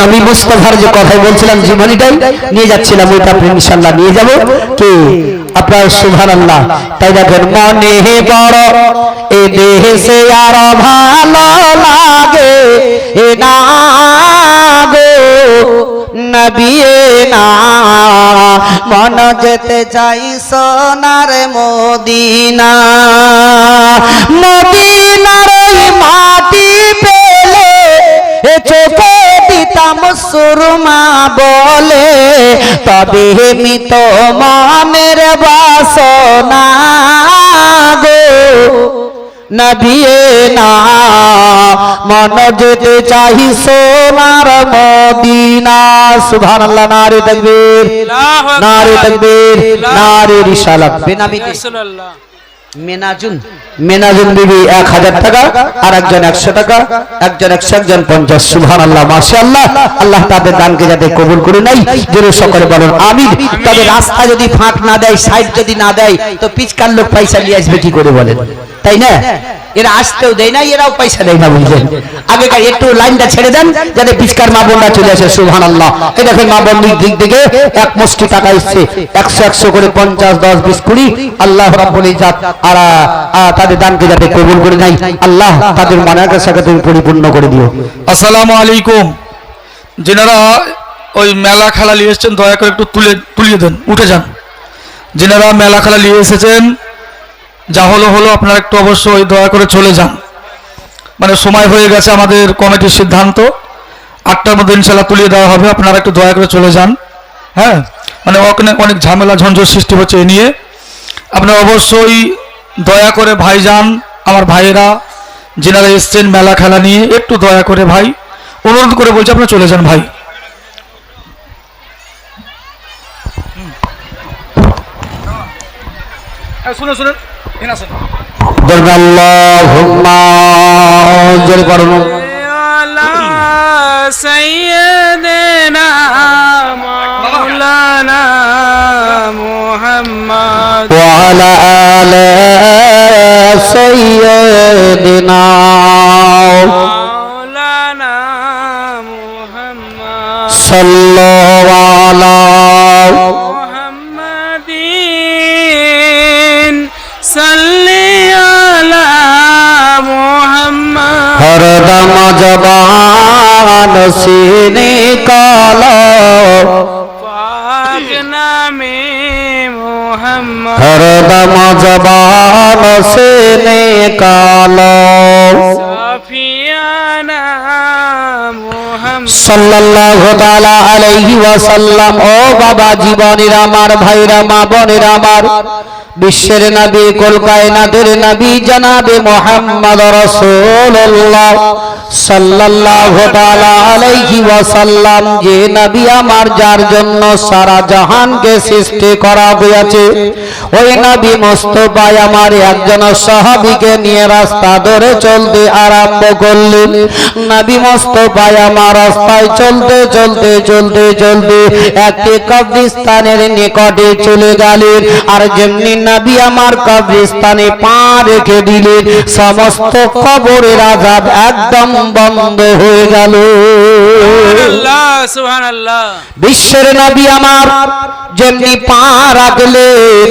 নবী মুস্তফার যে বলছিলাম, জীবনীটাই নিয়ে যাচ্ছিলাম আপনি ইনশাল্লাহ নিয়ে যাব। কি? আপনার সুভান আল্লাহ তাই দেখেন, মনে বড়, এ দেশে আর ভালো লাগে। এ না নবিয়ে না। মন যেতে চাই সোনার মদিনা। মদিনার ওই সুরমা বলে তবে মিত মনের বাসনা গো। নবিয়ে না মন যেতে চাহি সোনার মদিনা। সুবহানাল্লাহ নারে তাকবীর। নারে তাকবীর নারে রিসালাত। বেনামিতে মেনাজুন। মেনাজুন বিবি এক হাজার টাকা, আর একজন একশো টাকা, একজন একশো, একজন পঞ্চাশ। সুহান আল্লাহ মাসে আল্লাহ আল্লাহ তাদের দানকে যাতে কবুল করে নাই যেন সকলে বলেন আমি তবে রাস্তা যদি ফাঁক না দেয়, সাইড যদি না দেয়, তো পিচকার লোক পয়সা নিয়ে আসবে কি করে বলেন? তাই না? এরা আসতেও দেয় না এরাও পয়সা দেয় না বুঝলেন আগেকার একটু লাইনটা ছেড়ে দেন যাতে পিচকার মা বোনরা চলে আসে সুহান আল্লাহ এই দেখেন মা বোন দিক থেকে এক মুষ্টি টাকা এসছে একশো একশো করে পঞ্চাশ দশ বিশ কুড়ি। আল্লাহ রাব্বুল আর তাদের দানকে যাতে কবুল করে নাই আল্লাহ তাদের মনের কাছে তুমি পরিপূর্ণ করে দিও। আসসালামু আলাইকুম। যেনারা ওই মেলা খেলা নিয়ে এসেছেন দয়া করে একটু তুলে তুলিয়ে দেন উঠে যান। যেনারা মেলা খেলা নিয়ে এসেছেন যা হলো হলো, আপনারা একটু অবশ্যই দয়া করে চলে যান। মানে সময় হয়ে গেছে আমাদের কমিটির সিদ্ধান্ত। আটটার মধ্যে ইনশাল্লাহ তুলিয়ে দেওয়া হবে, আপনারা একটু দয়া করে চলে যান। হ্যাঁ? মানে অনেক অনেক ঝামেলা, ঝঞ্ঝট সৃষ্টি হচ্ছে এ নিয়ে। আপনারা অবশ্যই দয়া করে ভাইজান, আমার ভাইয়েরা, যেনারা এসছেন মেলা খেলা নিয়ে, একটু দয়া করে ভাই, অনুরোধ করে বলছি, আপনারা চলে যান ভাই। শুনে শুনেন আল্লাহুম্মা জোরে করুন সিনে কালো সাল্লাল্লাহু তাআলা আলাইহি ওয়াসাল্লাম ও বাবা জীবনের আমার ভাইরা মা বোনের আমার বিশ্বের নবী কলকায় নাদের নবী জনাবে মুহাম্মদ রাসূলুল্লাহ চলতে রাস্তায় চলতে চলতে চলতে চলতে একটি কবরিস্তানের নিকটে চলে গেলেন। আর যেমনি নবী আমার কবরিস্তানে পা রেখে দিলেন, সমস্ত কবরের আজাব একদম বন্ধ হয়ে গেল। বিশ্বের নবী আমার যেমনি পা রাখলেন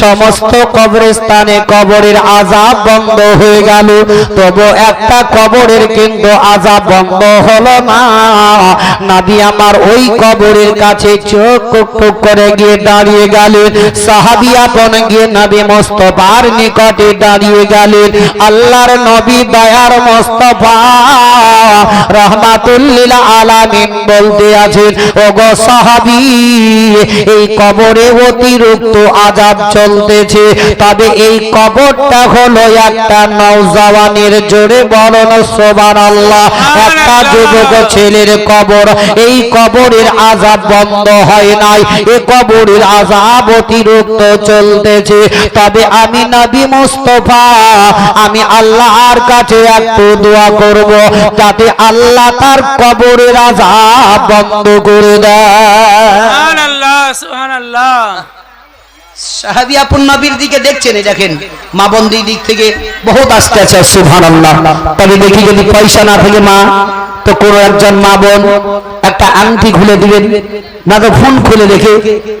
সমস্ত কবরস্থানে কবরের আজাব বন্ধ হয়ে গেল, তবু একটা কবরের কিন্তু আজাব বন্ধ হলো না। নাবি আমার ওই কবরের কাছে চোখ করে গিয়ে দাঁড়িয়ে গেলেন। সাহাবি আপন গিয়ে নবী মোস্তফার নিকটে দাঁড়িয়ে গেলেন। আল্লাহর নবী দয়ার মোস্তফা রহমাতুল্লিল আলামিন বলতে আছেন, ওগো সাহাবী এই কবরে অতিরিক্ত আজাব চলতেছে। তবে এই কবরটা হলো একটা নওজওয়ানের জোরে বলন সোবান আল্লাহ একটা যুবক ছেলের কবর। এই কবরের আজাব বন্ধ হয় নাই। এ কবরের আজাব অতিরিক্ত চলতেছে। তবে আমি নবী মুস্তফা, আমি আল্লাহর কাছে একটু দোয়া করব যাতে আল্লাহ তার কবরের আজাব বন্ধ করে দেয়।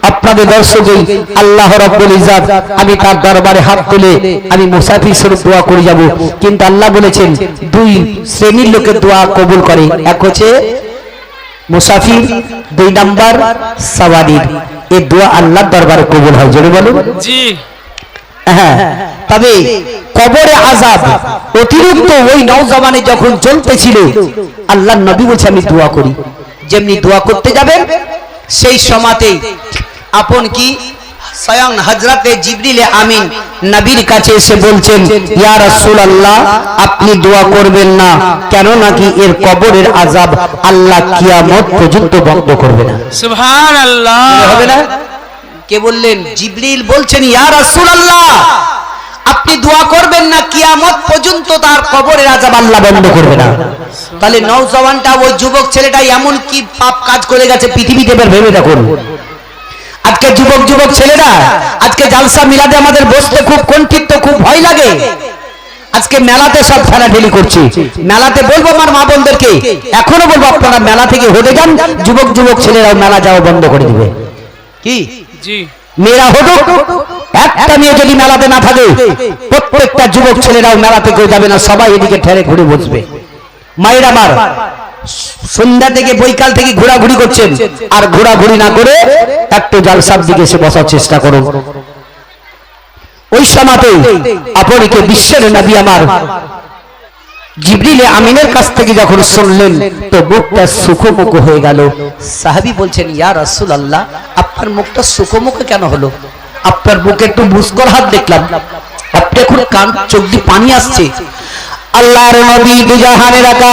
আপনাদের আল্লাহ রব্বুল আমি তার দরবারে হাত তুলে আমি মুসাফির স্বরূপ দোয়া করে যাব। কিন্তু আল্লাহ বলেছেন, দুই শ্রেণির লোকের দোয়া কবুল করে। এক হচ্ছে মুসাফির, দুই নাম্বার সাওয়ারির এই দোয়া আল্লাহর দরবারে কবুল হয় জোরে বলুন। জি। হ্যাঁ তবে কবরে আজাব অতিরিক্ত ওই নওজওয়ানে যখন চলতেছিল আল্লাহর নবী বলছে আমি দোয়া করি। যেমনি দোয়া করতে যাবেন সেই সমাতে আপন কি স্বয়ং হজরতে জিবরিলে আমিন নবীর কাছে এসে বলছেন ইয়া রাসূলুল্লাহ আপনি দোয়া করবেন না কেন নাকি এর কবরের আজাব আল্লাহ কিয়ামত পর্যন্ত বন্ধ করবে না? সুবহান আল্লাহ হবে না? কে বললেন? জিবরিল বলছেন ইয়া রাসূলুল্লাহ আপনি দোয়া করবেন না কিয়ামত পর্যন্ত তার কবরের আযাব আল্লাহ বন্ধ করবে না। তাহলে নওজওয়ানটা ওই যুবক ছেলেটা এমন কি পাপ কাজ করে গেছে পৃথিবীতে এবার ভেবে দেখুন। আজকে যুবক যুবক ছেলেরা আজকে জালসা মিলাতে আমাদের বসতে খুব কণ্ঠিত খুব ভয় লাগে। আজকে মেলাতে সব ঠেলাঠেলি করছি। মেলাতে বলব আমার মা বোনদেরকে এখনও বলব আপনারা মেলা থেকে হতে যান যুবক যুবক ছেলেরাও মেলা যাওয়া বন্ধ করে দিবে। কি? জি। মেয়েরা হটুক একটা মেয়ে যদি মেলাতে না থাকে প্রত্যেকটা যুবক ছেলেরাও মেলা থেকেও যাবে না সবাই এদিকে ঠেলে ঘুরে বসবে। মায়ের আমার সন্ধ্যা থেকে বৈকাল থেকে ঘোরাঘুরি করছেন। আর ঘোরাঘুরি না করে একটু জালসার দিকে এসে বসার চেষ্টা করুন। ওই সময়তে আপনিকে বিশ্বের নবী আমার জিবরিলে আমিনের কাছ থেকে যখন শুনলেন, তো মুখটা সুখমুখ হয়ে গেল। সাহাবি বলছেন, ইয়া রাসূল আল্লাহ আপনার মুখটা সুখমুখ কেন হলো? আপনার মুখে একটু মুস্কর হাত দেখলাম। আপনি এখন কান, চোখ দিয়ে পানি আসছে। আল্লাহর নবী দুজাহানের একা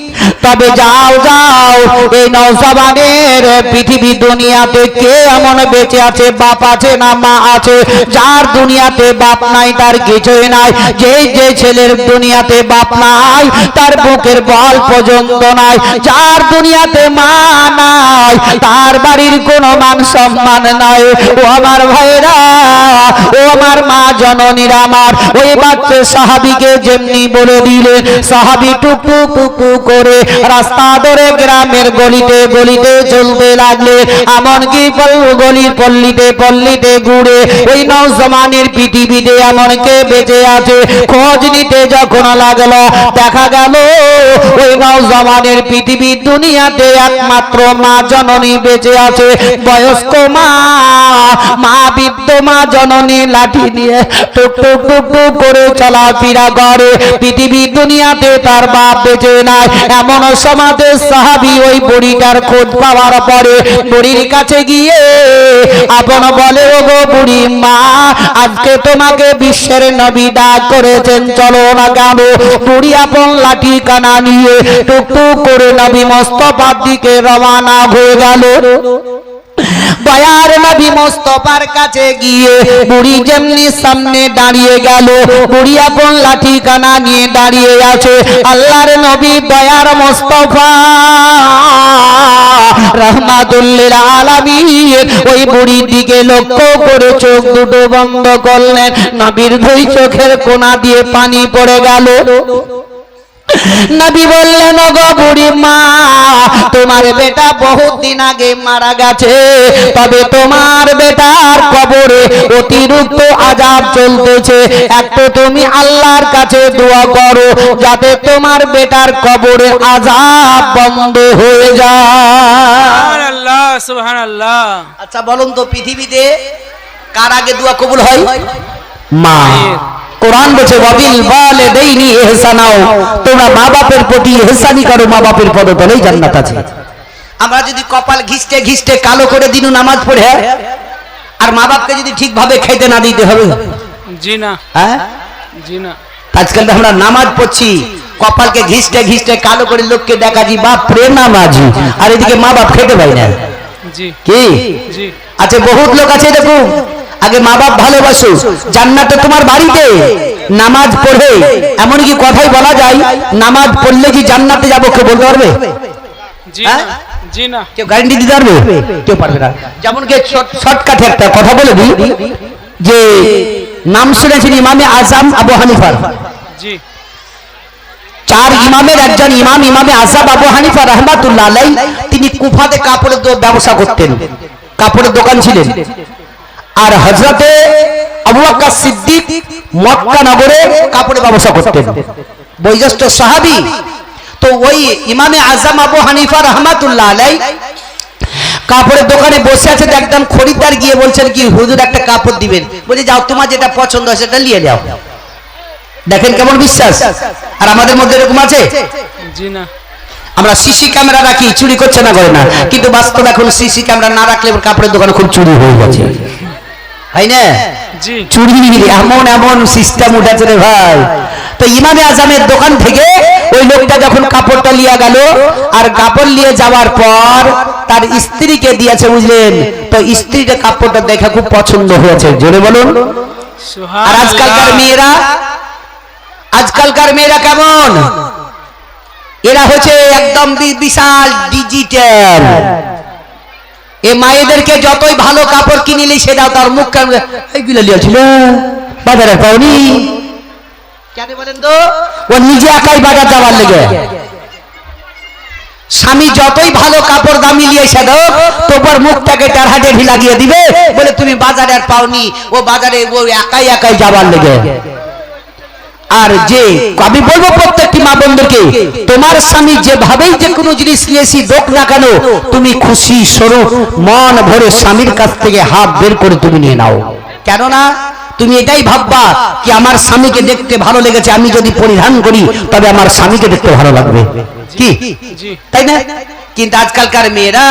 তবে যাও যাও, এই নৌসাবানের পৃথিবী দুনিয়াতে কে এমন বেঁচে আছে? বাপ আছে না মা আছে? যার দুনিয়াতে বাপ নাই, তার কিছুই নাই। যে যে ছেলের দুনিয়াতে বাপ নাই, তার বুকের বল পর্যন্ত নাই। যার দুনিয়াতে মা নাই, তার বাড়ির কোনো মান সম্মান নাই। ও আমার ভাইরা, ও আমার মা জননীর আমার। ওই বাচ্চা সাহাবিকে যেমনি বলে দিলেন সাহাবি টুকু টুকু করে রাস্তা ধরে গ্রামের গলিতে গলিতে চলতে লাগলে, এমনকি গলির পল্লীতে পল্লীতে ঘুরে, ওই নৌজমানের পৃথিবীতে এমন কে বেঁচে আছে। খোঁজ নিতে যখন লাগল, দেখা গেল, ওই নৌজমানের পৃথিবীর দুনিয়াতে একমাত্র মা জননী বেঁচে আছে। বয়স্ক মা মা বৃদ্ধ মা জননী লাঠি নিয়ে টুক টুক টুক টুক করে চলাফেরা করে। পৃথিবীর দুনিয়াতে তার বাপ বেঁচে নাই। এমন সমাজে সাহাবি ওই বুড়িটার খোঁজ পাওয়ার পরে বুড়ির কাছে গিয়ে, আপন বলে ও গো বুড়ি মা, আজকে তোমাকে বিশ্বের নবী ডাক করেছেন, চলো না কেন? বুড়ি আপন লাঠি কানা নিয়ে টুক টুক করে নবী মস্তফার দিকে রওনা হয়ে গেল। দয়ার নবী মোস্তফার কাছে গিয়ে বুড়ি যেমনি সামনে দাঁড়িয়ে গেল, বুড়ি আপন লাঠি কানা নিয়ে দাঁড়িয়ে আছে। আল্লাহর নবী দয়ার মোস্তফা রহমাতুল্লিল আলামিন, ওই বুড়ির দিকে লক্ষ্য করে চোখ দুটো বন্ধ করলেন। নবীর দুই চোখের কোনা দিয়ে পানি পড়ে গেল। নবী বললেন গো বুড়ি মা তোমার বেটা বহুত দিন আগে মারা গেছে। তবে তোমার বেটার কবরে অতিরিক্ত আজাব চলতেছে। একটু তুমি আল্লাহর কাছে দোয়া করো যাতে তোমার বেটার কবরে আজাব বন্ধ হয়ে যায়। সুবহান আল্লাহ সুবহান আচ্ছা বলুন তো পৃথিবীতে কার আগে দোয়া কবুল হয়? মা। কোরআন বলছে ওয়াবিল ওয়ালিদাইনি ইহসানাও। তোমরা মা বাপের প্রতি ইহসানি করো মা বাপের পদতলেই জান্নাত আছে। আমরা যদি কপাল ঘিসতে ঘিসতে কালো করে দিনু নামাজ পড়ে আর মা বাপকে যদি ঠিকভাবে খাইতে না দিতে হবে? জি না। হ্যাঁ? জি না। আজকাল আমরা নামাজ পড়ছি কপালকে ঘিসতে ঘিসতে কালো করে লোককে দেখা দেখাচ্ছি বাপ প্রেম নামাজি। আর এদিকে মা বাপ খেতে পাই না। জি। কি? জি। আচ্ছা বহুত লোক আছে দেখুন। আগে মা বাপ ভালোবাসো জান্নাতে তোমার বাড়িতে নামাজ পড়ে। এমন কি কথাই বলা যায় নামাজ পড়লে কি জান্নাতে যাব কেউ বলতে পারবে? হ্যাঁ? কেউ গ্যারান্টি দিতে পারবে? কেউ পারবে না। যেমন কি শর্টকাটে একটা কথা বলে দিই যে নাম শুনেছেন ইমামে আজম আবু হানিফার চার ইমামের একজন ইমাম ইমামে আজাব আবু হানিফা রহমাতুল্লাহ তিনি কুফাতে কাপড়ের ব্যবসা করতেন। কাপড়ের দোকান ছিলেন। আর হজরতে আবু বকর সিদ্দিক মক্কা নগরে কাপড়ের ব্যবসা করতেন। বৈজ্যেষ্ঠ সাহাবী তো ওই ইমামে আজম আবু হানিফা রহমাতুল্লাহ আলাই কাপড়ের দোকানে বসে আছে একদম খরিদ্দার গিয়ে বলছেন কি হুজুর একটা কাপড় দিবেন। বলে যাও তোমার যেটা পছন্দ হয় সেটা নিয়ে যাও দেখেন কেমন বিশ্বাস? আর আমাদের মধ্যে এরকম আছে? জি না। আমরা সিসি ক্যামেরা রাখি চুরি করছে না করে না। কিন্তু বাস্তব এখন সিসি ক্যামেরা না রাখলে কাপড়ের দোকানে খুব চুরি হয়ে গেছে। হয় না? জি। এমন এমন সিস্টেম উঠেছে রে ভাই। তো ইমামে আজমের দোকান থেকে ওই লোকটা যখন কাপড়টা নিয়ে গেল আর কাপড় নিয়ে যাওয়ার পর তার স্ত্রীকে দিয়েছে বুঝলেন? তো স্ত্রীটা কাপড়টা দেখে খুব পছন্দ হয়েছে। জোরে বলুন। আর আজকালকার মেয়েরা আজকালকার মেয়েরা কেমন? এরা হচ্ছে একদম বিশাল ডিজিটাল এ মায়েদেরকে যতই ভালো কাপড় কিনিলি সেটাও তার মুখ কেন এইগুলো লিয়েছিল বাজারে পাওনি। কেন বলেন তো? ও নিজে একাই বাজার যাওয়ার লেগে। স্বামী যতই ভালো কাপড় দামি নিয়ে এসে দাও তোপর মুখটাকে টারহাটে ভি লাগিয়ে দিবে বলে তুমি বাজারে আর পাওনি। ও বাজারে ও একাই একাই যাবার লেগে। আর যে আমি বলব প্রত্যেকটি মা বন্ধুকে তোমার স্বামী যেভাবেই যে কোনো জিনিস নিয়েছি দোক না কেন তুমি খুশি স্বরূপ মন ভরে স্বামীর কাছ থেকে হাত বের করে তুমি নিয়ে নাও। কেননা তুমি এটাই ভাববা কি আমার স্বামীকে দেখতে ভালো লেগেছে আমি যদি পরিধান করি তবে আমার স্বামীকে দেখতে ভালো লাগবে। কি? তাই না? কিন্তু আজকালকার মেয়েরা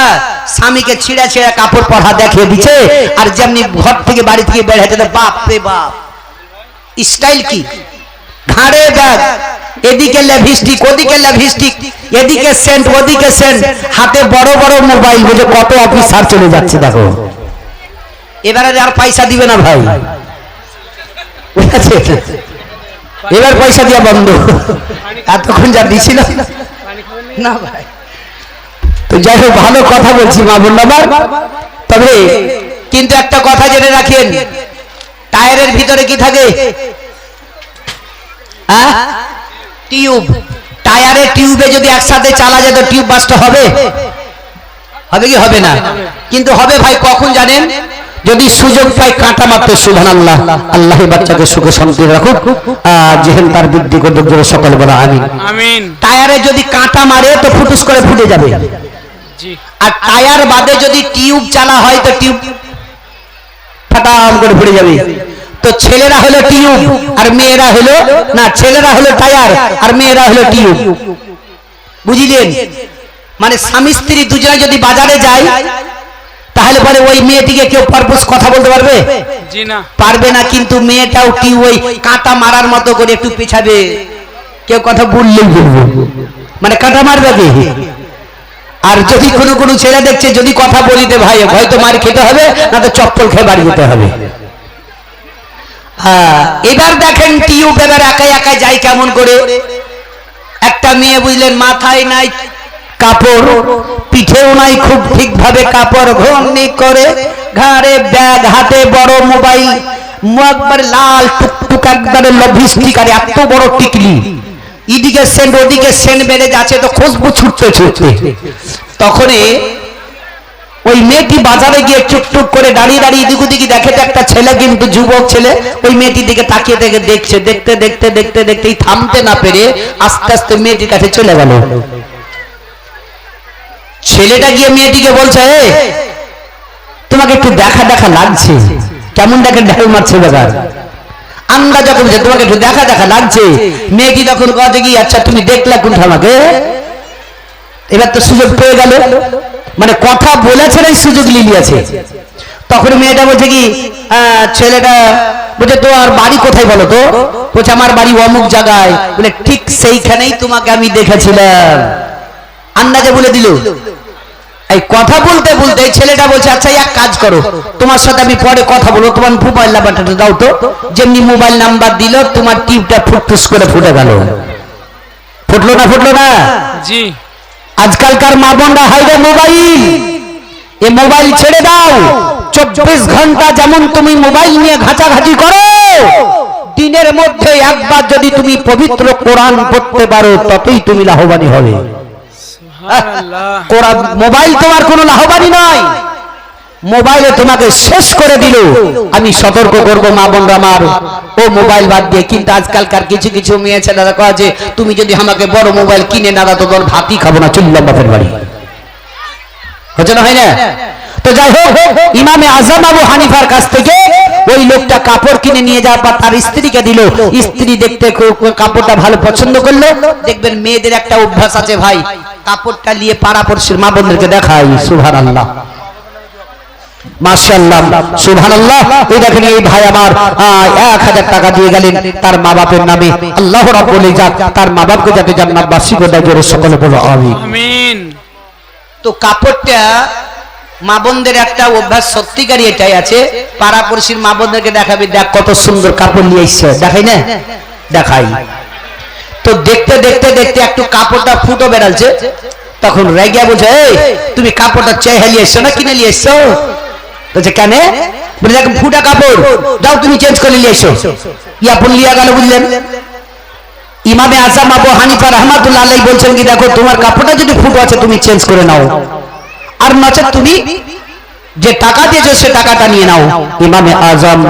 স্বামীকে ছিঁড়া ছিঁড়া কাপড় পরা দেখিয়ে দিচ্ছে আর যেমনি ঘর থেকে বাড়ি থেকে বের হয়েছে বাপ রে বাপ। স্টাইল কি? ঘাড়ে ব্যাগ এদিকে লেভিস্টিক ওদিকে লেভিস্টিক এদিকে সেন্ট, ওদিকে সেন্ট। হাতে বড় বড় মোবাইল বুঝে কত অফিসার চলে যাচ্ছে দেখো। এবারে আর পয়সা দিবে না ভাই। এবার পয়সা দিয়া বন্ধ। এতক্ষণ যা দিছিল। না ভাই। তো যাই হোক, ভালো কথা বলছি মা বোন আমার তবে কিন্তু একটা কথা জেনে রাখেন, টায়ারের ভিতরে কি থাকে? হ্যাঁ? টিউব। টায়ারের টিউবে যদি একসাথে চালা যায় তো টিউব বাস্ট হবে? হবে কি হবে না? কিন্তু হবে ভাই কখন জানেন? যদি সুযোগ পাই কাঁটা মারতে সুধান আল্লাহ আল্লাহ বাচ্চাকে সুখে শান্তি রাখুক। যেহেন তার বৃদ্ধি করতে জোরে সকল বলা আমিন। টায়ারে যদি কাঁটা মারে তো ফুটুস করে ফুটে যাবে। আর টায়ার বাদে যদি টিউব চালা হয় তো টিউব ফাটাম করে ফুটে যাবে। তো ছেলেরা হলো টিউব আর মেয়েরা হলো না ছেলেরা হলো টায়ার আর মেয়েরা হলো টিউব। বুঝলেন? মানে স্বামী স্ত্রী দুজনে যদি বাজারে যায় তাহলে পরে ওই মেয়েটিকে কেউ পারপোস কথা বলতে পারবে? জি না। পারবে না কিন্তু মেয়েটাও কি ওই কাঁটা মারার মতো করে একটু পিছাবে। কেউ কথা বললেই বলব। মানে কাঁটা মারবে কি? আর যদি কোনো কোনো ছেলে দেখছে যদি কথা বলিতে ভাই হয়তো মার খেতে হবে না তো চপ্পল খেয়ে বাড়ি যেতে হবে। হ্যাঁ। এবার দেখেন টিউব এবার একাই একাই যাই কেমন করে? একটা মেয়ে বুঝলেন, মাথায় নাই কাপড়, পিঠেও নাই খুব ঠিকভাবে কাপড় ঘন্নি করে, ঘাড়ে ব্যাগ, হাতে বড় মোবাইল একবার লাল টুকটুক একবারে লভিস্টিক আর এত বড় টিকলি। এদিকে সেন্ট ওদিকে সেন্ট বেড়ে যাচ্ছে, তো খুশবু ছুটতে ছুটতে। তখনই ওই মেয়েটি বাজারে গিয়ে টুকটুক করে দাঁড়িয়ে দাঁড়িয়ে এদিক ওদিকে দেখে একটা ছেলে কিন্তু যুবক ছেলে। ওই মেয়েটির দিকে তাকিয়ে দেখে দেখছে দেখতে দেখতে দেখতে দেখতে এই থামতে না পেরে আস্তে আস্তে মেয়েটির কাছে চলে গেল। ছেলেটা গিয়ে মেয়েটিকে বলছে "এ, তোমাকে একটু দেখা দেখা লাগছে। কেমন দেখে ঢেল মারছে বাজার। আন্দাজ যখন তোমাকে একটু দেখা দেখা লাগছে। মেয়েটি তখন কথা কি আচ্ছা তুমি দেখলা কোনটা আমাকে? এবার তো সুযোগ পেয়ে গেল। মানে কথা বলেছে এই সুযোগ লিলিয়েছে। তখন মেয়েটা বলছে কি ছেলেটা বলছে তো আর বাড়ি কোথায় বলো তো? বলছে, আমার বাড়ি অমুক জায়গায়। বলে, ঠিক সেইখানেই তোমাকে আমি দেখেছিলাম। আন্দাজে বলে দিল। এই কথা বলতে বলতে ছেলেটা বলছে আচ্ছা এক কাজ করো। তোমার সাথে আমি পরে কথা বলব। তোমার মোবাইল নাম্বারটা দাও তো। যেমনি মোবাইল নাম্বার দিল, তোমার টিপটা ফুটফুস করে ফুটে গেল। ফুটলো না ফুটলো না? জি। আজকালকার মা বোনরা হাইরে মোবাইল। এ মোবাইল ছেড়ে দাও। চব্বিশ ঘণ্টা যেমন তুমি মোবাইল নিয়ে ঘাঁচাঘাঁচি করো দিনের মধ্যে একবার যদি তুমি পবিত্র কোরআন পড়তে পারো ততই তুমি লাভবানী হবে। কোরআন মোবাইল তোমার কোনো লাভবানী নয়। মোবাইলে তোমাকে শেষ করে দিল। আমি সতর্ক করব মা বোনরা আমার। ও মোবাইল বাদ দিয়ে, কিন্তু আজকালকার কিছু কিছু মেয়ে ছেলেরা কয় যে, তুমি যদি আমাকে বড় মোবাইল কিনে না তো তোর ভাতই খাব না চললাম বাপের বাড়ি। হচ্ছে না হয় না? তো যাই হোক, ইমামে আজম আবু হানিফার কাছ থেকে ওই লোকটা কাপড় কিনে নিয়ে যাওয়ার পর তার স্ত্রীকে দিল। স্ত্রী দেখতে কাপড়টা ভালো পছন্দ করল। দেখবেন মেয়েদের একটা অভ্যাস আছে ভাই, কাপড়টা নিয়ে পাড়া পড়শির মা বোনদেরকে দেখাই সুভান আল্লাহ মাশাআল্লাহ সুবহানাল্লাহ। এই দেখেন এই ভাই আমার এক হাজার টাকা দিয়ে গেলেন তার মা বাপের নামে। আল্লাহ রাব্বুল ইজ্জাত তার মা বাপকে যাতে জান্নাতবাসী করে দেয় জোরে সকলে বলো আমিন। তো কাপড়টা মা বোনদের একটা অভ্যাস সত্যিকারই এটাই আছে। পাড়া পড়শির মা বোনদেরকে দেখাবে দেখ কত সুন্দর কাপড় নিয়ে এসছে। দেখাই না? দেখাই। তো দেখতে দেখতে দেখতে একটু কাপড়টা ফুটো বেড়ালছে। তখন রেগিয়া বলছে এই তুমি কাপড়টা চেয়ে নিয়ে এসছো না কিনে নিয়ে এসছো? বলছে, কেন? বলে, দেখ, ফুটা কাপড়। যাও, তুমি চেঞ্জ করে নিয়ে এসো। ইয়া লিয়া গেল, বুঝলেন? ইমামে আবু হানিফা রহমাতুল্লাহ বলছেন কি, দেখো, তোমার কাপড়টা যদি ফুটো আছে, তুমি চেঞ্জ করে নাও। আর তুমি যে টাকা দিয়েছ, সে টাকাটা নিয়ে নাও। ইমামে আজম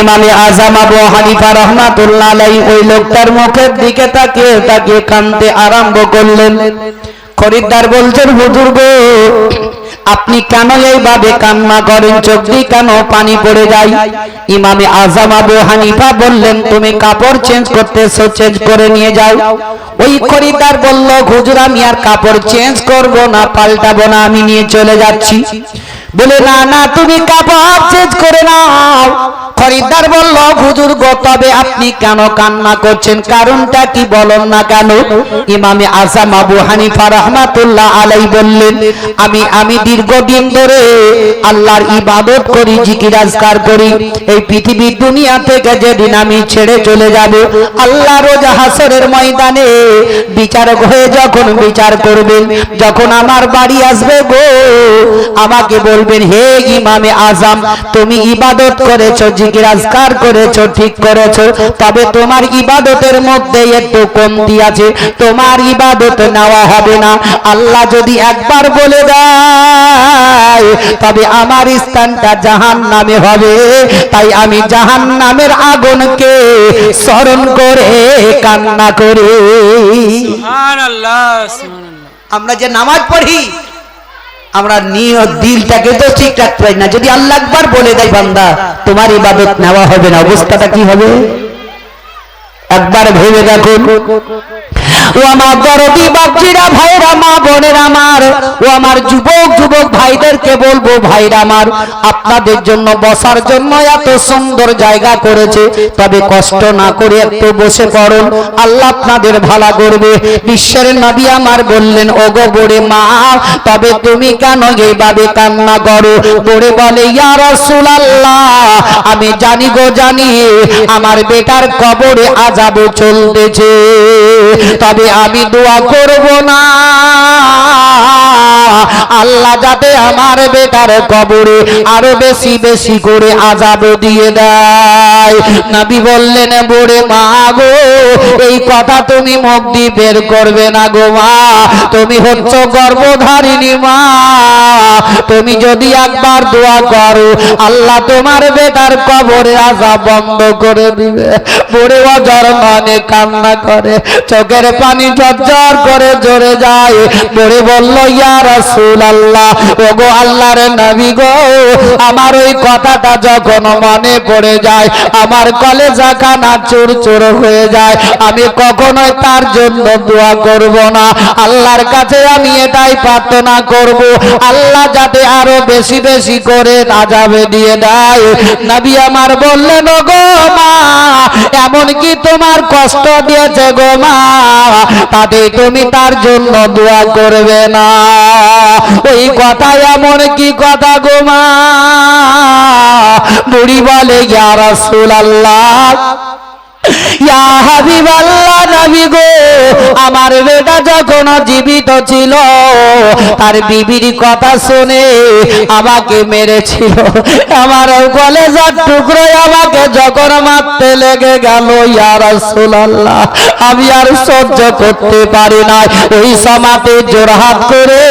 ইমামে আজম আবু হানিফা রহমাতুল্লাহ আলাই ওই লোকটার মুখের দিকে তাকিয়ে তাকিয়ে কানতে আরম্ভ করলেন। খরিদ্দার বলছেন, হুজুর গো, আপনি কেন এইভাবে কান্না করেন? চোখ দিয়ে কেন পানি পড়ে যায়? ইমামে আজম আবু হানিফা বললেন, তুমি কাপড় চেঞ্জ করতেছো, চেঞ্জ করে নিয়ে যাও। ওই খরিদ্দার বলল, হুজুর, আমি আর কাপড় চেঞ্জ করব না, পাল্টাবো না, আমি নিয়ে চলে যাচ্ছি। বলে, না না, তুমি কাপড় চেঞ্জ করে নাও। খরিদ্দার বলল, হুজুর গো, তবে আপনি কেন কান্না করছেন? কারণটা কি বলেন না কেন? ইমামে আসাম আবু হানিফা রহমাতুল্লাহ আলাই বললেন, আমি আমি দীর্ঘদিন ধরে আল্লাহর ইবাদত করি, জিকির আজকার করি। এই পৃথিবীর দুনিয়া থেকে যেদিন আমি ছেড়ে চলে যাব, আল্লাহ রোজা হাসরের ময়দানে বিচারক হয়ে যখন বিচার করবেন, যখন আমার বাড়ি আসবে গো, আমাকে বলবেন, হে ইমামে আজম, তুমি ইবাদত করেছ জিকির আজকার করেছ ঠিক করেছ। তবে তোমার ইবাদতের মধ্যে একটু কমতি আছে। তোমার ইবাদত নেওয়া হবে না। আল্লাহ যদি একবার বলে দেয় তবে আমার স্থানটা জাহান নামে হবে। তাই আমি জাহান নামের আগুনকে স্মরণ করে কান্না করি। সুবহানাল্লাহ সুবহানাল্লাহ। আমরা যে নামাজ পড়ি আমরা নিয়ত দিলটাকে তো ঠিক রাখতে পারি না। যদি আল্লাহ একবার বলে দেয় বান্দা, তোমার ইবাদত নেওয়া হবে না। অবস্থাটা কি হবে? একবার ভেবে দেখুন। ও আমার দরদি বাপজিরা ভাইরা, মা বোনের আমার। ও আমার যুবক যুবক ভাইদেরকে বলব, ভাইরা আমার, আপনাদের জন্য বসার জন্য এত সুন্দর জায়গা করেছে। তবে কষ্ট না করে একটু বসে পড়ুন। আল্লাহ আপনাদের ভালো করবে। বিশ্বের নবী আমার বললেন ও গো বড়ে মা, তবে তুমি কেন এইভাবে কান্না করো? বড়ে বলে, ইয়া রাসূলুল্লাহ, আমি জানি গো, জানি, আমার বেটার কবরে আজাব চলতেছে। তবে আমি দোয়া করব না। আল্লাহ যাতে আমার বেটার কবরে আরও বেশি বেশি করে আজাব দিয়ে দেয়। নাবি বললেন, বড়ে মা গো, এই কথা তুমি মুখ দিয়ে বের করবে না গো মা। তুমি হচ্ছ গর্ভধারিণী মা। তুমি যদি একবার দোয়া করো, আল্লাহ তোমার বেটার কবরে আজাব বন্ধ করে দিবে। বড়ে অজর মানে কান্না করে, চোখের পানি ঝরঝর করে জোরে যায়। পড়ে বলল, ইয়া রাসূল আল্লাহ ও গো আল্লাহর নবী গো, আমার ওই কথাটা যখন মনে পড়ে যায়, আমার কলেজা খানা চুর চুর হয়ে যায়। আমি কখনোই তার জন্য দোয়া করব না। আল্লাহর কাছে আমি এটাই প্রার্থনা করব। আল্লাহ যাতে আরও বেশি বেশি করে আজাবে দিয়ে দেয়। নবী আমার বললেন গো মা, এমন কি তোমার কষ্ট দিয়েছে গো মা? তাতে তুমি তার জন্য দোয়া করবে না। ওই কথা এমন কি কথা গো মা? বুড়ি বলে, ইয়া রাসূলুল্লাহ। আমার বেটা যখন জীবিত ছিল, তার বিবির কথা শুনে আমাকে মেরেছিল। আমার টুকরো আমাকে যখন মারতে লেগে গেল আমি আর সহ্য করতে পারি না ওই সমাতে জোরহাত করে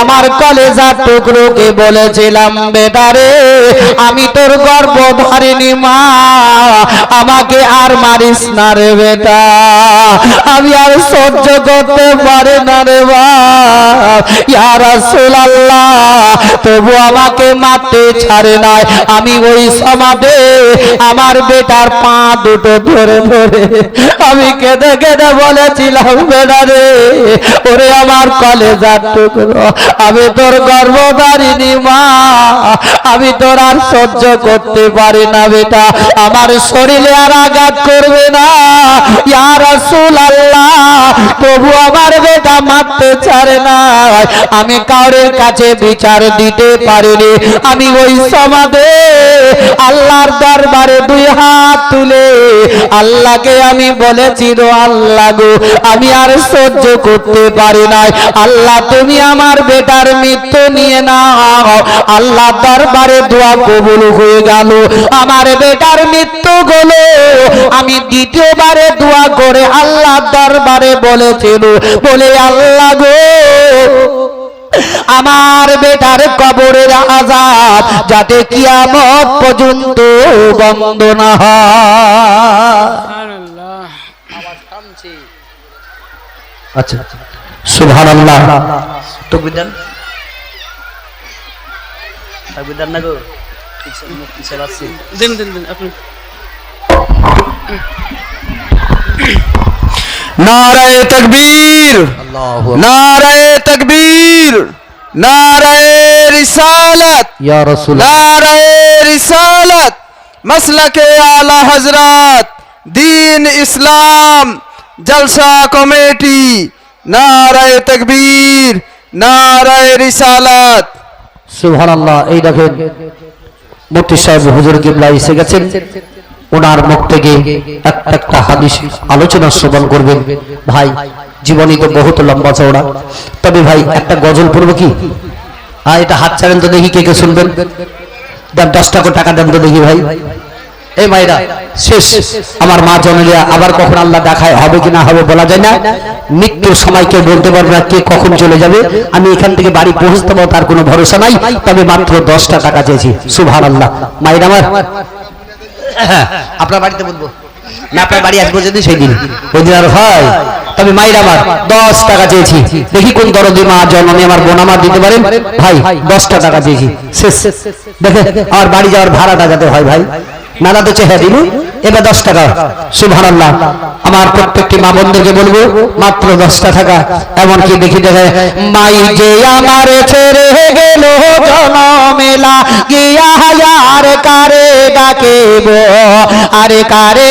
আমার কলেজার টুকরোকে বলেছিলাম বেটারে আমি তোর গর্ব ধারিনি মা, আমাকে আর মারিস না রে বেটা। আমি আর সহ্য করতে পারি না রে বাপ ইয়া তবু আমাকে মারতে ছাড়ে নাই। আমি ওই সমাধে আমার বেটার পা দুটো ধরে ধরে আমি কেঁদে কেঁদে বলেছিলাম ওরে আমার কলেজার টুকরো, আমি তোর গর্ভধারিণী মা, আমি তোর আর সহ্য করতে পারি না বেটা, আমার শরীরে আর আঘাত করবে না। ইয়া রাসূলুল্লাহ, তবু আমার বেটা মারতে ছাড়ে না। আমি কাউরের কাছে বিচার দিতে পারিনি। আমি ওই সমাধে আল্লাহর দরবারে দুই হাত তুলে আল্লাহকে আমি বলেছি গো আল্লাহ গো, আমি আর সহ্য করতে পারি নাই। আল্লাহ, তুমি আমার বেটার মৃত্যু নিয়ে নাও। আল্লাহ দরবারে দোয়া কবুল হয়ে গেল। আমার বেটার মৃত্যু গেলো আমি দ্বিতীয়বারে দোয়া করে আল্লাহ দরবারে বলেছিল, বলে আল্লাহ গো আমার বেটার কবরের আজাদ যাতে কিয়ামত পর্যন্ত বন্ধ না হয়। আচ্ছা। তকবির দেন। না গো? দিন দিন দিন আপনি নারায়ে তকবীর। নারায়ে তকবীর। নারায়ে রিসালাত। ইয়া রাসূল। নারায়ে রিসালাত। মাসলাকে আলা হযরত। দিন ইসলাম। জলসা কমিটি। নারায়ে তকবীর। নারায়ে রিসালাত। সুবহানাল্লাহ। এই দেখেন মুফতি সাহেব হুজুর কিবলা এসে গেছেন। ওনার মুখ থেকে একটা একটা হাদিস আলোচনা শ্রবণ করবেন। ভাই, জীবনী তো বহুত লম্বা চওড়া। তবে ভাই, একটা গজল পড়ব কি? হ্যাঁ এটা হাত ছাড়েন তো দেখি কে কে শুনবেন। দশ টাকা টাকা দেন তো দেখি ভাই। এই মাইরা শেষ। আমার মা জনলিয়া আবার কখন আল্লাহ দেখায় হবে কি না হবে বলা যায় না। মৃত্যুর সময় কেউ বলতে পারবে না কে কখন চলে যাবে। আমি এখান থেকে বাড়ি পৌঁছতে পারব, তার কোনো ভরসা নাই। তবে মাত্র দশটা টাকা চেয়েছি। সুভান আল্লাহ মাইরা আমার আপনার বাড়িতে বলব। আপনার বাড়ি আসব যদি সেই দিন। ওই দিন আর হয়? তবে মায়ের আমার, দশ টাকা চেয়েছি। দেখি কোন দরদি মা জননী আমার বোন আমার দিতে পারেন? ভাই, দশটা টাকা চেয়েছি। শেষ। দেখে, আমার বাড়ি যাওয়ার ভাড়াটা যাতে হয় ভাই। নানা তো চেহারা দিব এবার দশ টাকা। সুভানাল্লাহ আমার প্রত্যেকটি মা বন্ধুকে বলব, মাত্র দশটা থাকা, এমনকি দেখি দেখে, মাই যে আমার ছেড়ে গেল জনমেলা, গিয়া হাজার কারে ডাকে আরে কারে